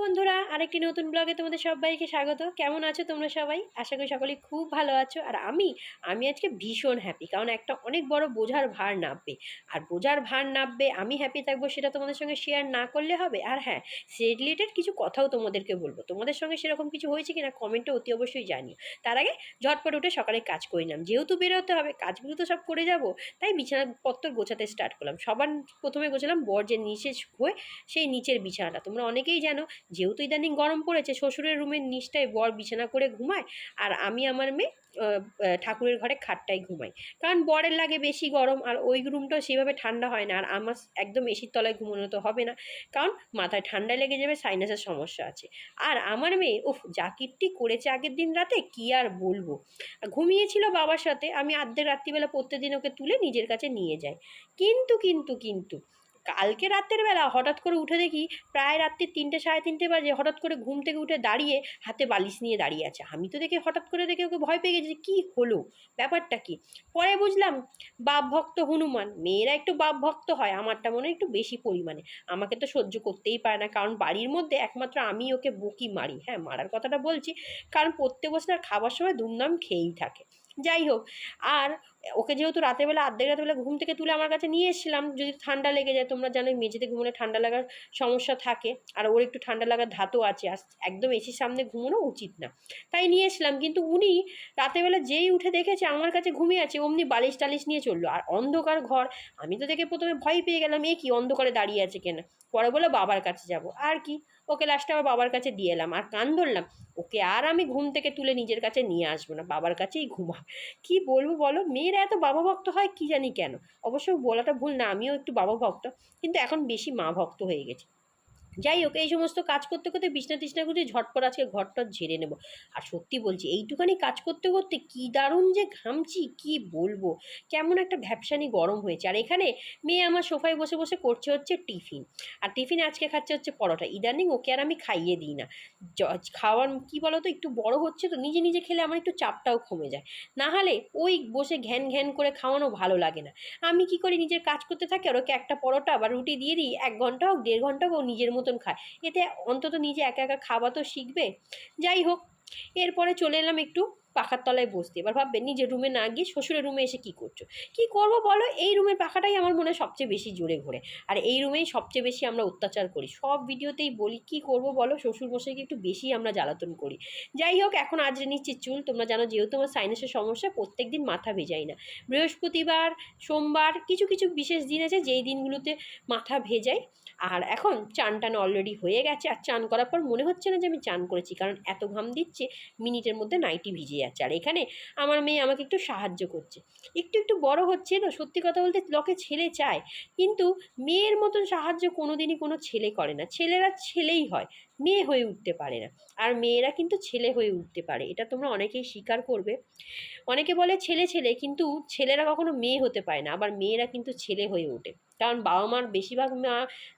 বন্ধুরা, আরেকটি নতুন ব্লগে তোমাদের সবাইকে স্বাগত। কেমন আছো তোমরা সবাই? আশা করি সকলেই খুব ভালো আছো। আর আমি আমি আজকে ভীষণ হ্যাপি কারণ একটা অনেক বড় বোঝার ভার নামবে আর বোঝার ভার নামবে আমি হ্যাপি থাকব সেটা তোমাদের সঙ্গে শেয়ার না করলে হবে। আর হ্যাঁ সে রিলেটেড কিছু কথাও তোমাদেরকে বলব। তোমাদের সঙ্গে সেরকম কিছু হয়েছে কিনা কমেন্টে অতি অবশ্যই জানিও। তার আগে ঝটপট উঠে সকালে কাজ করে নিলাম। যেহেতু বেরোতে হবে, কাজগুলো তো সব করে যাব, তাই বিছানাপত্র গোছাতে স্টার্ট করলাম। সবার প্রথমে গোছালাম বর যে নিচে হয়ে সেই নিচের বিছানাটা। তোমরা অনেকেই জানো যেহেতু ইদানিং গরম পড়েছে, শ্বশুরের রুমের নিচটায় বর বিছানা করে ঘুমায় আর আমি আমার মেয়ে ঠাকুরের ঘরে খাটটায় ঘুমাই। কারণ বরের লাগে বেশি গরম আর ওই রুমটাও সেভাবে ঠান্ডা হয় না আর আমার একদম এসির তলায় ঘুমানো তো হবে না। কারণ মাথায় ঠান্ডা লেগে যাবে সাইনাসের সমস্যা আছে। আর আমার মেয়ে, উফ জাকিরটি করেছে আগের দিন রাতে, কি আর বলব? ঘুমিয়েছিল বাবার সাথে, আমি আর্ধেক রাত্রিবেলা প্রত্যেকদিন ওকে তুলে নিজের কাছে নিয়ে যাই। কিন্তু কিন্তু কিন্তু কালকে রাতের বেলা হঠাৎ করে উঠে দেখি প্রায় রাত্রি তিনটে, সাড়ে তিনটে বাজে, হঠাৎ করে ঘুম থেকে উঠে দাঁড়িয়ে হাতে বালিশ নিয়ে দাঁড়িয়ে আছে। আমি তো দেখে হঠাৎ করে দেখে ওকে ভয় পেয়ে গেছি কী হলো? ব্যাপারটা কি? পরে বুঝলাম, বাপ ভক্ত হনুমান। মেয়েরা একটু বাপ ভক্ত হয়, আমারটা মনে একটু বেশি পরিমাণে। আমাকে তো সহ্য করতেই পারে না, কারণ বাড়ির মধ্যে একমাত্র আমি ওকে বকি মারি। হ্যাঁ মারার কথাটা বলছি, কারণ প্রত্যেক বছর আর খাবার সময় দুমদাম খেয়েই থাকে। যাই হোক, আর ওকে যেহেতু রাতেরবেলা আর্ধেক রাতেরবেলা ঘুম থেকে তুলে আমার কাছে নিয়ে এসেছিলাম, যদি ঠান্ডা লেগে যায়, তোমরা জানো মেঝেতে ঘুমোলে ঠান্ডা লাগার সমস্যা থাকে, আর ওর একটু ঠান্ডা লাগার ধাতু আছে, আর একদম এসির সামনে ঘুমোনো উচিত না। তাই নিয়ে এসেছিলাম, কিন্তু উনি রাতেরবেলা যেই উঠে দেখেছে, আমার কাছে ঘুমিয়ে আছে, অমনি বালিশ টালিশ নিয়ে চলল, আর অন্ধকার ঘর, আমি তো দেখে প্রথমে ভয় পেয়ে গেলাম, এ কি অন্ধকারে দাঁড়িয়ে আছে কেন? পরে বলে বাবার কাছে যাব। আর কি? ওকে লাস্টে আবার বাবার কাছে দিয়ে এলাম। আর কান ধরলাম, ওকে আর আমি ঘুম থেকে তুলে নিজের কাছে নিয়ে আসব না, বাবার কাছেই ঘুমা কি বলব বলো? মেয়েরা এত বাবা ভক্ত হয় কি জানি কেন? অবশ্য বলাটা ভুল না, আমিও একটু বাবা ভক্ত কিন্তু এখন বেশি মা ভক্ত হয়ে গেছি। যাই হোক, এই সমস্ত কাজ করতে করতে বিছনা টিছনা করে ঝটপট আজকে ঘরটা ঝেড়ে নেব। আর সত্যি বলছি, এইটুখানি কাজ করতে করতে কি দারুণ যে ঘামছি, কি বলব? কেমন একটা ভ্যাপসানি গরম হয়েছে। আর এখানে মেয়ে আমার সোফায় বসে বসে করছে হচ্ছে টিফিন। আর টিফিনে আজকে খাচ্ছে হচ্ছে পরোটা। ইদানিং ওকে আর আমি খাইয়ে দিই না। খাওয়ার কি বলো তো একটু বড় হচ্ছে তো নিজে নিজে খেলে আমার একটু চাপটাও কমে যায়। না হলে ওই বসে ঘ্যান ঘ্যান করে খাওয়ানো ভালো লাগে না। আমি কি করি, নিজের কাজ করতে থাকি আর ওকে একটা পরোটা বা রুটি দিয়ে দিই, এক ঘণ্টা হোক, দেড় ঘণ্টা হোক নিজের মতন খায়। এতে অন্তত নিজে একা একা খাওয়া তো শিখবে। যাই হোক, এরপরে চলে এলাম একটু পাখার তলায় বসতে। এবার ভাববে নিজের রুমে না গিয়ে শ্বশুরের রুমে এসে কি করছ? কি করব বলো? এই রুমের পাখাটাই আমার মনে সবচেয়ে বেশি জোরে ঘোরে। আর এই রুমেই সবচেয়ে বেশি আমরা অত্যাচার করি। সব ভিডিওতেই বলি, কি করব বলো? শ্বশুর মশাইকে একটু বেশি আমরা জ্বালাতন করি। যাই হোক, এখন আজ নিচ্ছি চুল। তোমরা জানো যেহেতু আমার সাইনাসের সমস্যা প্রত্যেক দিন মাথা ভেজাই না। বৃহস্পতিবার, সোমবার, কিছু কিছু বিশেষ দিন আছে যেই দিনগুলোতে মাথা ভেজাই। আর এখন চান টান অলরেডি হয়ে গেছে আর চান করার পর মনে হচ্ছে না যে আমি চান করেছি, কারণ এত ঘাম দিচ্ছে মিনিটের মধ্যে নাইটি ভিজে যাচ্ছে। আর এখানে আমার মেয়ে আমাকে একটু সাহায্য করছে। একটু একটু বড় হচ্ছে তো সত্যি কথা বলতে লোকে ছেলে চায়, কিন্তু মেয়ের মতন সাহায্য কোনোদিনই কোনো ছেলে করে না। ছেলেরা ছেলেই হয়। মেয়ে হয়ে উঠতে পারে না। আর মেয়েরা কিন্তু ছেলে হয়ে উঠতে পারে। এটা তোমরা অনেকেই স্বীকার করবে। অনেকে বলে ছেলে ছেলে, কিন্তু ছেলেরা কখনো মেয়ে হতে পারে না। আবার মেয়েরা কিন্তু ছেলে হয়ে ওঠে। কারণ বাবা মার বেশিরভাগ মা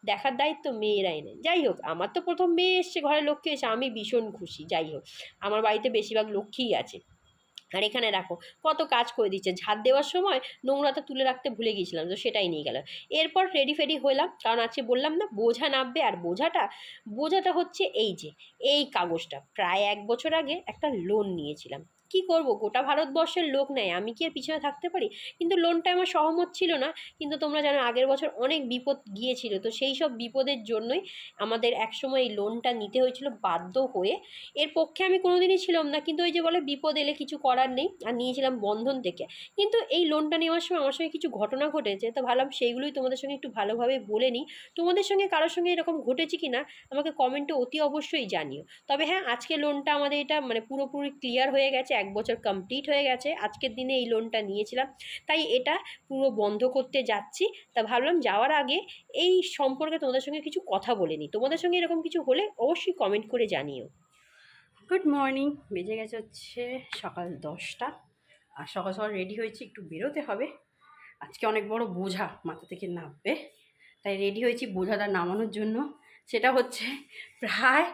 দেখার দায়িত্ব মেয়েরাই নেয়। যাই হোক, আমার তো প্রথম মেয়ে এসছে ঘরে লক্ষ্মী এসে আমি ভীষণ খুশি। যাই হোক, আমার বাড়িতে বেশিরভাগ লক্ষ্মীই আছে। আর এখানে রাখো কত কাজ করে দিচ্ছে ঝাঁপ দেওয়ার সময় নোংরাটা তুলে রাখতে ভুলে গিয়েছিলাম, তো সেটাই নিয়ে গেল। এরপর রেডি ফেডি হলাম কারণ আজকে বললাম না, বোঝা নামবে। আর বোঝাটা বোঝাটা হচ্ছে এই যে, এই কাগজটা। প্রায় এক বছর আগে একটা লোন নিয়েছিলাম। কি করব? গোটা ভারতবর্ষের লোক নেয়, আমি কি আর পিছনে থাকতে পারি? কিন্তু লোনটা আমার সহমত ছিল না, কিন্তু তোমরা জানো আগের বছর অনেক বিপদ গিয়েছিল, তো সেই সব বিপদের জন্যই আমাদের একসময় এই লোনটা নিতে হয়েছিল বাধ্য হয়ে। এর পক্ষে আমি কোনোদিনই ছিলাম না, কিন্তু ওই যে বলে বিপদ এলে কিছু করার নেই, আর নিয়েছিলাম বন্ধন থেকে। কিন্তু এই লোনটা নেওয়ার সময় আমার সঙ্গে কিছু ঘটনা ঘটেছে, তো ভাবলাম সেইগুলোই তোমাদের সঙ্গে একটু ভালোভাবে বলে নিই। তোমাদের সঙ্গে কারোর সঙ্গে এরকম ঘটেছে কি না, আমাকে কমেন্টে অতি অবশ্যই জানিও। তবে হ্যাঁ আজকে লোনটা আমাদের এটা মানে পুরোপুরি ক্লিয়ার হয়ে গেছে এক বছর কমপ্লিট হয়ে গেছে, আজকের দিনে এই লোনটা নিয়েছিলাম। তাই এটা পুরো বন্ধ করতে যাচ্ছি। তা ভাবলাম যাওয়ার আগে এই সম্পর্কে তোমাদের সঙ্গে কিছু কথা বলে নিই। তোমাদের সঙ্গে এরকম কিছু হলে অবশ্যই কমেন্ট করে জানিও। গুড মর্নিং বেজে গেছে হচ্ছে সকাল দশটা। আর সকাল সকাল রেডি হয়েছি, একটু বেরোতে হবে। আজকে অনেক বড় বোঝা মাথা থেকে নামবে। তাই রেডি হয়েছি বোঝাটা নামানোর জন্য। সেটা হচ্ছে প্রায়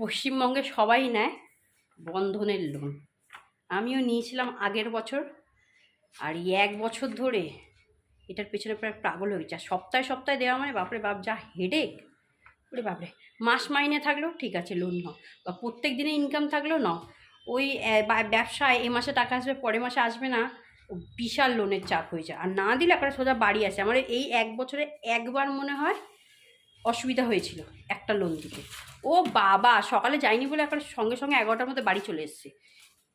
পশ্চিমবঙ্গে সবাই নেয় বন্ধনের লোন আমিও নিয়েছিলাম আগের বছর। আর এই এক বছর ধরে এটার পেছনে প্রায় পাগল হয়ে গেছে। আর সপ্তাহে সপ্তাহে দেওয়া মানে বাপরে বাপ, যা হেডেক ওরে বাপরে, মাস মাইনে থাকলেও ঠিক আছে লোন নাও। বা প্রত্যেক দিনে ইনকাম থাকলেও নাও। ওই ব্যবসায় এ মাসে টাকা আসবে, পরের মাসে আসবে না বিশাল লোনের চাপ হয়ে যায়। আর না দিলে আপনার সোজা বাড়ি আসে। আমার এই এক বছরে একবার মনে হয় অসুবিধা হয়েছিল একটা লোন দিতে। ও বাবা, সকালে যাইনি বলে একবার সঙ্গে সঙ্গে এগারোটার মধ্যে বাড়ি চলে এসছে।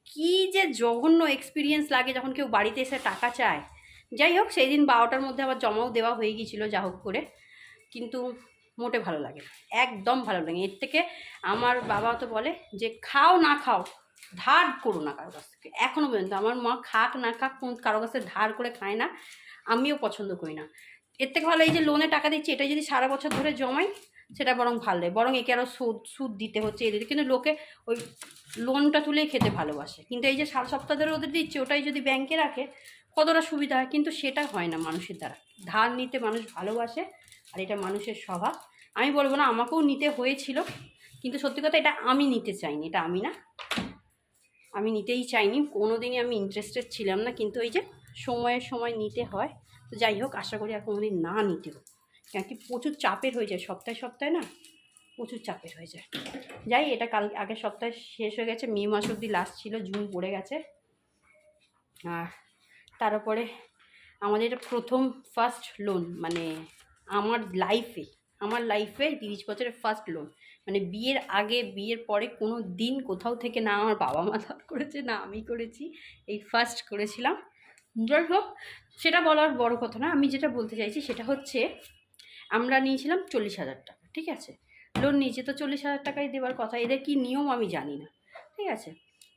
কি যে জঘন্য এক্সপিরিয়েন্স লাগে যখন কেউ বাড়িতে এসে টাকা চায়। যাই হোক সেই দিন বারোটার মধ্যে আবার জমাও দেওয়া হয়ে গিয়েছিল যা হোক করে। কিন্তু মোটে ভালো লাগে একদম ভালো লাগে এর থেকে আমার বাবা তো বলে যে, খাও না খাও, ধার করো না কারও কাছ থেকে। এখনও পর্যন্ত আমার মা খাক না খাক কোন কারও কাছ ধার করে খায় না, আমিও পছন্দ করি না। এর থেকে ভালো এই যে লোনে টাকা দিচ্ছি এটা যদি সারা বছর ধরে জমাই, সেটা বরং ভালো লাগে বরং একে আরও সুদ সুদ দিতে হচ্ছে এদের কিন্তু লোকে ওই লোনটা তুলেই খেতে ভালোবাসে। কিন্তু এই যে সাত সপ্তাহ ধরে ওদের দিচ্ছে, ওটাই যদি ব্যাংকে রাখে, কতটা সুবিধা হয়? কিন্তু সেটা হয় না মানুষের দ্বারা। ধার নিতে মানুষ ভালোবাসে, আর এটা মানুষের স্বভাব। আমি বলব না, আমাকেও নিতে হয়েছিল, কিন্তু সত্যি কথা এটা আমি নিতে চাইনি, এটা আমি না। আমি নিতেই চাইনি। কোনো দিনই আমি ইন্টারেস্টেড ছিলাম না, কিন্তু ওই যে সময়ের সময় নিতে হয়। তো যাই হোক, আশা করি আর কোনোদিন না নিতে হোক কেন কি প্রচুর চাপের হয়ে যায়, সপ্তাহে সপ্তাহে না প্রচুর চাপের হয়ে যায়। যাই, এটা কাল, আগের সপ্তাহে শেষ হয়ে গেছে, মে মাস অবধি লাস্ট ছিল, জুন পড়ে গেছে। আর তার উপরে আমাদের এটা প্রথম ফার্স্ট লোন মানে আমার লাইফে আমার লাইফে তিরিশ বছরের ফার্স্ট লোন মানে বিয়ের আগে, বিয়ের পরে কোনো দিন কোথাও থেকে না আমার বাবা মা ধার করেছে, না আমি করেছি, এই ফার্স্ট করেছিলাম। যাই হোক, সেটা বলার বড় কথা না। আমি যেটা বলতে চাইছি সেটা হচ্ছে, আমরা নিয়েছিলাম চল্লিশ হাজার টাকা, ঠিক আছে? লোন নিয়েছি তো চল্লিশ হাজার টাকাই দেওয়ার কথা, এদের কি নিয়ম আমি জানি না, ঠিক আছে?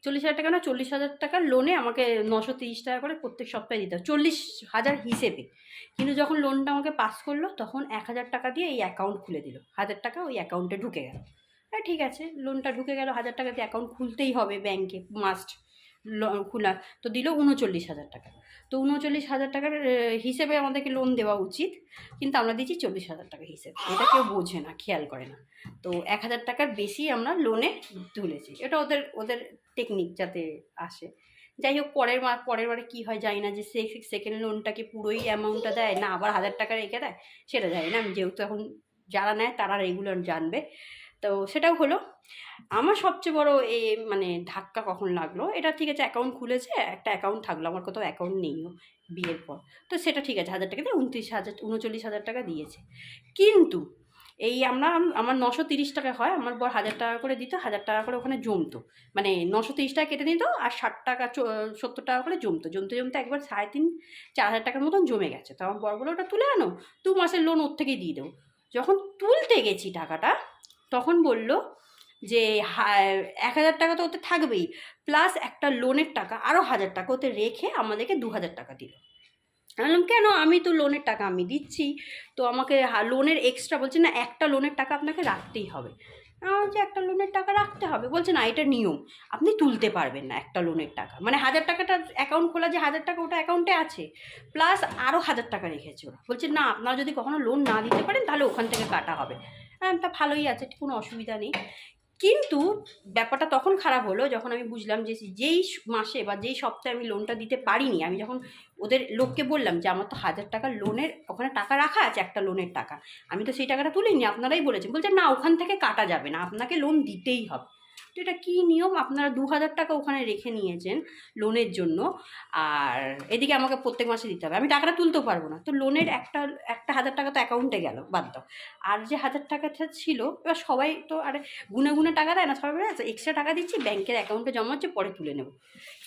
চল্লিশ হাজার টাকা না, চল্লিশ হাজার টাকার লোনে আমাকে নশো তিরিশ টাকা করে প্রত্যেক সপ্তাহে দিতে হবে চল্লিশ হাজার হিসেবে। কিন্তু যখন লোনটা আমাকে পাস করল, তখন এক হাজার টাকা দিয়ে এই অ্যাকাউন্ট খুলে দিল। হাজার টাকা ওই অ্যাকাউন্টে ঢুকে গেল। হ্যাঁ ঠিক আছে, লোনটা ঢুকে গেল, হাজার টাকা দিয়ে অ্যাকাউন্ট খুলতেই হবে ব্যাংকে মাস্ট খোলা, তো দিল উনচল্লিশ হাজার টাকা। তো উনচল্লিশ হাজার টাকার হিসেবে আমাদেরকে লোন দেওয়া উচিত। কিন্তু আমরা দিচ্ছি চল্লিশ হাজার টাকা হিসেবে। এটা কেউ বোঝে না, খেয়াল করে না। তো এক হাজার টাকার বেশি আমরা লোনে তুলেছি। এটা ওদের ওদের টেকনিক যাতে আসে। যাই হোক, পরের মা পরের বারে কী হয় জানি না যে সে সেকেন্ড লোনটাকে পুরোই অ্যামাউন্টটা দেয় না, আবার হাজার টাকা রেখে দেয়, সেটা জানি না। আমি যেহেতু এখন যারা নেয় তারা রেগুলার জানবে। তো সেটাও হলো। আমার সবচেয়ে বড় এ মানে ধাক্কা কখন লাগল, এটা ঠিক আছে অ্যাকাউন্ট খুলেছে, একটা অ্যাকাউন্ট থাকল, আমার কোথাও অ্যাকাউন্ট নেইও বিয়ের পর। তো সেটা ঠিক আছে, হাজার টাকা দিয়ে উনত্রিশ হাজার, উনচল্লিশ হাজার টাকা দিয়েছে। কিন্তু এই আমরা, আমার নশো তিরিশ টাকা হয়, আমার বর হাজার টাকা করে দিত, হাজার টাকা করে ওখানে জমতো। মানে নশো তিরিশ টাকা কেটে নিত আর ষাট টাকা সত্তর টাকা করে জমতো। জমতে জমতে একবার সাড়ে তিন, চার হাজার টাকার মতন জমে গেছে। তো আমার বর বলে ওটা তুলে আনো, দু মাসের লোন ওর থেকেই দিয়ে দেবো। যখন তুলতে গেছি টাকাটা তখন বলল যে এক হাজার টাকা তো ওতে থাকবেই। প্লাস একটা লোনের টাকা আরও হাজার টাকা ওতে রেখে আমাদেরকে দু হাজার টাকা দিল। বললাম, কেন? আমি তো লোনের টাকা আমি দিচ্ছি। তো আমাকে লোনের এক্সট্রা বলছে, না, একটা লোনের টাকা আপনাকে রাখতেই হবে। যে একটা লোনের টাকা রাখতে হবে? বলছে, না, এটা নিয়ম। আপনি তুলতে পারবেন না একটা লোনের টাকা। মানে হাজার টাকাটা অ্যাকাউন্ট খোলা যে হাজার টাকা ওটা অ্যাকাউন্টে আছে প্লাস আরও হাজার টাকা রেখেছে ওরা। বলছে, না, আপনারা যদি কখনো লোন না দিতে পারেন, তাহলে ওখান থেকে কাটা হবে। হ্যাঁ তা ভালোই আছে, কোনো অসুবিধা নেই। কিন্তু ব্যাপারটা তখন খারাপ হলো যখন আমি বুঝলাম যে যেই মাসে বা যেই সপ্তাহে আমি লোনটা দিতে পারিনি, আমি যখন ওদের লোককে বললাম যে আমার তো হাজার টাকা লোনের ওখানে টাকা রাখা আছে, একটা লোনের টাকা। আমি তো সেই টাকাটা তুলিনি, আপনারাই বলেছেন। বলছে, না, ওখান থেকে কাটা যাবে না, আপনাকে লোন দিতেই হবে। তো এটা কী নিয়ম? আপনারা দু হাজার টাকা ওখানে রেখে নিয়েছেন লোনের জন্য। আর এদিকে আমাকে প্রত্যেক মাসে দিতে হবে। আমি টাকাটা তুলতেও পারব না। তো লোনের একটা একটা হাজার টাকা তো অ্যাকাউন্টে গেল, বাদ দাও। আর যে হাজার টাকাটা ছিল, এবার সবাই তো আরে গুনে গুনে টাকা দেয় না, সবাই বলে এক্সট্রা টাকা দিচ্ছি ব্যাংকের অ্যাকাউন্টে জমা হচ্ছে, পরে তুলে নেব।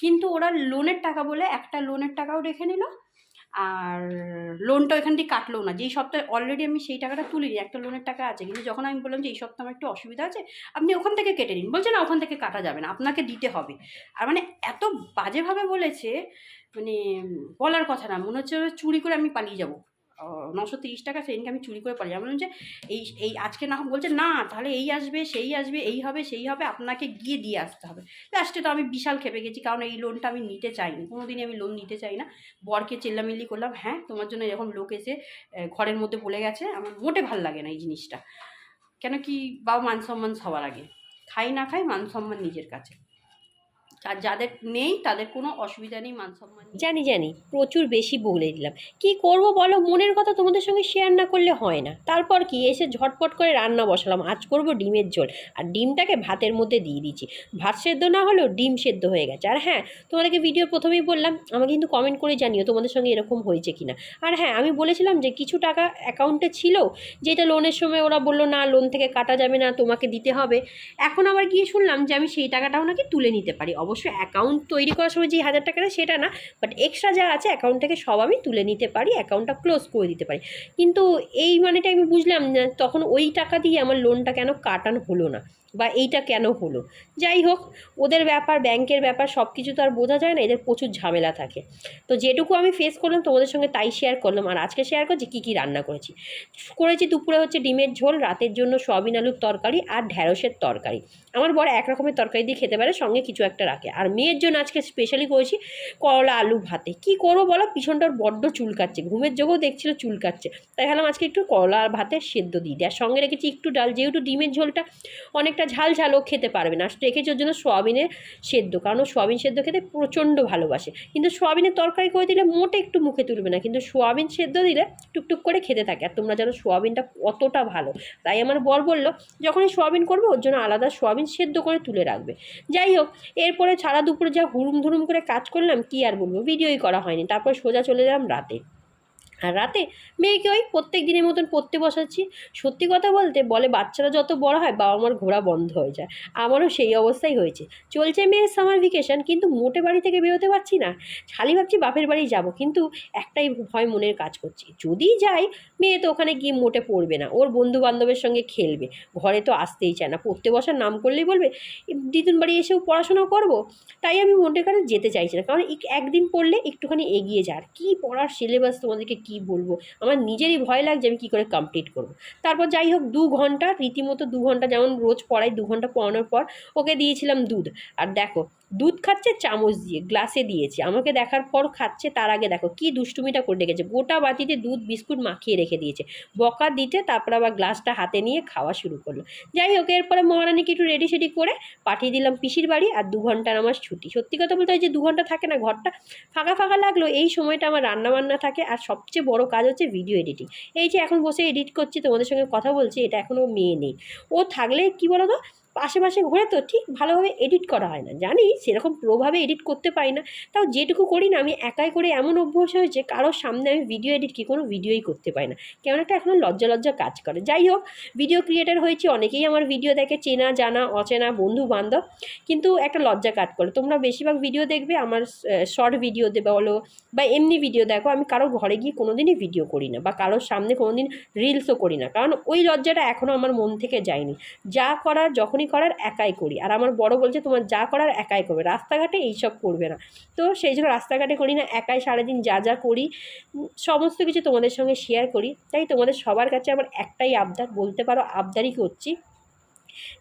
কিন্তু ওরা লোনের টাকা বলে একটা লোনের টাকাও রেখে নিল আর লোনটা ওইখান থেকে কাটলো না। যেই সপ্তাহে অলরেডি আমি সেই টাকাটা তুলিনি, একটা লোনের টাকা আছে। কিন্তু যখন আমি বললাম যে, এই সপ্তাহে আমার একটু অসুবিধা আছে, আপনি ওখান থেকে কেটে নিন। বলছে, না, ওখান থেকে কাটা যাবে না, আপনাকে দিতে হবে। আর মানে এত বাজেভাবে বলেছে মানে বলার কথা না, মনে হচ্ছে চুরি করে আমি পালিয়ে যাব। নশো তিরিশ টাকা সেদিনকে আমি চুরি করে যাব। বললাম যে, এই এই আজকে না বলছে, না, তাহলে এই আসবে, সেই আসবে, এই হবে, সেই হবে, আপনাকে গিয়ে দিয়ে আসতে হবে। লাস্টে তো আমি বিশাল খেপে গেছি, কারণ এই লোনটা আমি নিতে চাইনি কোনো দিনই আমি লোন নিতে চাই না। বরকে চেল্লামিল্লি করলাম হ্যাঁ তোমার জন্য এরকম লোক এসে ঘরের মধ্যে বলে গেছে, আমার মোটে ভালো লাগে না এই জিনিসটা। কেন কি, বাবা মান সম্মান সবার আগে। খাই না খাই, মান সম্মান নিজের কাছে। আর যাদের নেই, তাদের কোনো অসুবিধা নেই মান সম্মান জানি জানি, প্রচুর বেশি বলে দিলাম। কি করব বলো? মনের কথা তোমাদের সঙ্গে শেয়ার না করলে হয় না। তারপর কি? এসে ঝটপট করে রান্না বসালাম। আজ করব ডিমের ঝোল। আর ডিমটাকে ভাতের মধ্যে দিয়ে দিয়েছি ভাত সেদ্ধ না হলেও ডিম সেদ্ধ হয়ে গেছে। আর হ্যাঁ তোমাদেরকে ভিডিও প্রথমেই বললাম, আমাকে কিন্তু কমেন্ট করে জানিও তোমাদের সঙ্গে এরকম হয়েছে কিনা। আর হ্যাঁ আমি বলেছিলাম যে কিছু টাকা অ্যাকাউন্টে ছিল, যেটা লোনের সময় ওরা বলল, না লোন থেকে কাটা যাবে না, তোমাকে দিতে হবে। এখন আবার গিয়ে শুনলাম যে আমি সেই টাকাটাও নাকি তুলে নিতে পারি। অবশ্যই অ্যাকাউন্ট তৈরি করার সময় যে হাজার টাকাটা সেটা না বাট এক্সট্রা যা আছে অ্যাকাউন্ট থেকে সব আমি তুলে নিতে পারি অ্যাকাউন্টটা ক্লোজ করে দিতে পারি। কিন্তু এই মানেটা আমি বুঝলাম তখন ওই টাকা দিয়ে আমার লোনটা কেন কাটানো হলো না? বা এইটা কেন হলো? যাই হোক, ওদের ব্যাপার, ব্যাংকের ব্যাপার সব কিছু তো আর বোঝা যায় না, এদের প্রচুর ঝামেলা থাকে। তো যেটুকু আমি ফেস করলাম, তোমাদের সঙ্গে তাই শেয়ার করলাম। আর আজকে শেয়ার করছি, কী কী রান্না করেছি? করেছি দুপুরে হচ্ছে ডিমের ঝোল, রাতের জন্য সয়াবিন আলুর তরকারি আর ঢ্যাঁড়সের তরকারি। আমার বড় এক রকমের তরকারি দিয়ে খেতে পারে, সঙ্গে কিছু একটা রাখে। আর মেয়ের জন্য আজকে স্পেশালি করেছি করলা আলু ভাতে। কি করব বলো? পিছনটার বড্ড চুলকাচ্ছে। ঘুমের যোগেও দেখছিল চুলকাচ্ছে। তাই ভাবলাম আজকে একটু করলা আর ভাতে সেদ্ধ দিয়ে দিই। আর সঙ্গে রেখেছি একটু ডাল, যেহেতু ডিমের ঝোলটা অনেকটা ঝাল ঝালও খেতে পারবে না। রেখেছি ওর জন্য সোয়াবিনের সেদ্ধ, কারণ ও সোয়াবিন সেদ্ধ খেতে প্রচণ্ড ভালোবাসে। কিন্তু সোয়াবিনের তরকারি করে দিলে মোটে একটু মুখে তুলবে না, কিন্তু সোয়াবিন সেদ্ধ দিলে টুকটুক করে খেতে থাকে। আর তোমরা জানো সোয়াবিনটা কতটা ভালো। তাই আমার বর বলল, যখনই সোয়াবিন করবে, ওর জন্য আলাদা সোয়াবিন সেদ্ধ করে তুলে রাখবে। যাই হোক, এরপরে সারা দুপুরে যা হুড়ুম ধুরুম করে কাজ করলাম, কি আর বলব? ভিডিওই করা হয়নি। তারপর সোজা চলে গেলাম রাতে। আর রাতে মেয়েকে ওই প্রত্যেক দিনের মতন পড়তে বসাচ্ছি। সত্যি কথা বলতে বলে বাচ্চারা যত বড় হয় বাবা মার ঘোরা বন্ধ হয়ে যায়। আমারও সেই অবস্থাই হয়েছে। চলছে মেয়ের সামার ভ্যাকেশন কিন্তু মোটে বাড়ি থেকে বেরোতে পারছি না। খালি ভাবছি বাপের বাড়ি যাব কিন্তু একটাই ভয় মনের কাজ করছি। যদি যাই, মেয়ে তো ওখানে গিয়ে মোটে পড়বে না। ওর বন্ধু বান্ধবের সঙ্গে খেলবে। ঘরে তো আসতেই চায় না। পড়তে বসার নাম করলেই বলবে, দিদুন বাড়ি এসেও পড়াশোনা করব? তাই আমি মোটে করে যেতে চাইছি না। কারণ একদিন পড়লে একটুখানি এগিয়ে যায়। আর কী পড়ার সিলেবাস তোমাদেরকে কী বলব? আমার নিজেরই ভয় লাগছে আমি কী করে কমপ্লিট করব। তারপর যাই হোক, দু ঘণ্টা, রীতিমতো দু ঘণ্টা, যেমন রোজ পড়াই, দু ঘণ্টা পড়ানোর পর ওকে দিয়েছিলাম দুধ। আর দেখো দুধ খাচ্ছে, চামচ দিয়ে গ্লাসে দিয়েছে। আমাকে দেখার পর খাচ্ছে, তার আগে দেখো কি দুষ্টুমিটা করে রেখেছে। গোটা বাটিতে দুধ, বিস্কুট মাখিয়ে রেখে দিয়েছে। বকা দিতে তারপর আবার গ্লাসটা হাতে নিয়ে খাওয়া শুরু করল। যাই হোক, এরপরে মহারানীকে একটু রেডি সেডি করে পাঠিয়ে দিলাম পিসির বাড়ি আর দু ঘণ্টার আমার ছুটি। সত্যি কথা বলতে হয় যে দু ঘণ্টা থাকে না ঘরটা, ফাঁকা ফাঁকা লাগল। এই সময়টা আমার রান্না বান্না থাকে আর সবচেয়ে বড় কাজ হচ্ছে ভিডিও এডিটিং এই যে এখন বসে এডিট করছি, তোমাদের সঙ্গে কথা বলছি, এটা এখনও মেয়ে নেই। ও থাকলে কি বলো তো আশেপাশে ঘুরে তো ঠিক ভালোভাবে এডিট করা হয় না। জানি সেরকম প্রোভাবে এডিট করতে পারি না, তাও যেটুকু করি না, আমি একাই করে এমন অভ্যাস হয়েছে, কারোর সামনে আমি ভিডিও এডিট কি কোনো ভিডিওই করতে পারি না। কেমন একটা এখনও লজ্জা লজ্জা কাজ করে। যাই হোক ভিডিও ক্রিয়েটার হয়েছে, অনেকেই আমার ভিডিও দেখে চেনা, জানা, অচেনা বন্ধু বান্ধব, কিন্তু একটা লজ্জা কাজ করে। তোমরা বেশিরভাগ ভিডিও দেখবে, আমার শর্ট ভিডিও দেবে বলো বা এমনি ভিডিও দেখো, আমি কারোর ঘরে গিয়ে কোনো দিনই ভিডিও করি না বা কারোর সামনে কোনো দিন রিলসও করি না। কারণ ওই লজ্জাটা এখনও আমার মন থেকে যায়নি। যা করার যখনই করার একাই করি। আর আমার বড় বলছে, তোমার যা করার একাই করবে। রাস্তাঘাটে এইসব করবে না। তো সেই জন্য রাস্তাঘাটে করি না, একাই সারাদিন যা যা করি, সমস্ত কিছু তোমাদের সঙ্গে শেয়ার করি। তাই তোমাদের সবার কাছে আমার একটাই আবদার, বলতে পারো আবদারই করছি।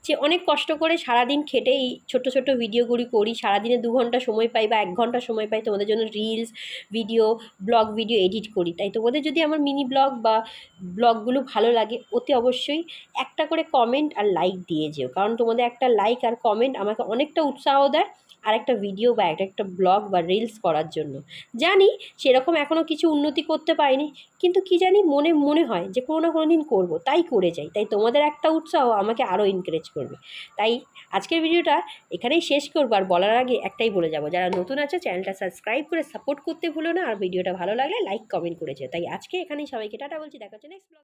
যে অনেক কষ্ট করে সারাদিন খেটে এই ছোট ছোট ভিডিওগুলি করি। সারাদিনে দু ঘণ্টা সময় পাই বা এক ঘণ্টা সময় পাই তোমাদের জন্য reels video blog video edit করি। তাই তোমাদের যদি আমার মিনি ব্লগ বা ব্লগগুলো ভালো লাগে, অতি অবশ্যই একটা করে কমেন্ট আর লাইক দিয়ে যেও। কারণ তোমাদের একটা লাইক আর কমেন্ট আমাকে অনেকটা উৎসাহ দেয় আর একটা ভিডিও বা একটা একটা ব্লগ বা রিলস করার জন্য। জানি সেরকম এখনও কিছু উন্নতি করতে পারিনি। কিন্তু কি জানি মনে মনে হয় যে কোনো না কোনো দিন করব, তাই করে যাই। তাই তোমাদের একটা উৎসাহ আমাকে আরও এনকারেজ করবে। তাই আজকের ভিডিওটা এখানেই শেষ করব। আর বলার আগে একটাই বলে যাব, যারা নতুন আছে চ্যানেলটা সাবস্ক্রাইব করে সাপোর্ট করতে ভুলো না, আর ভিডিওটা ভালো লাগলে লাইক কমেন্ট করেছে। তাই আজকে এখানেই সবাইকে টাটা বলছি, দেখা হচ্ছে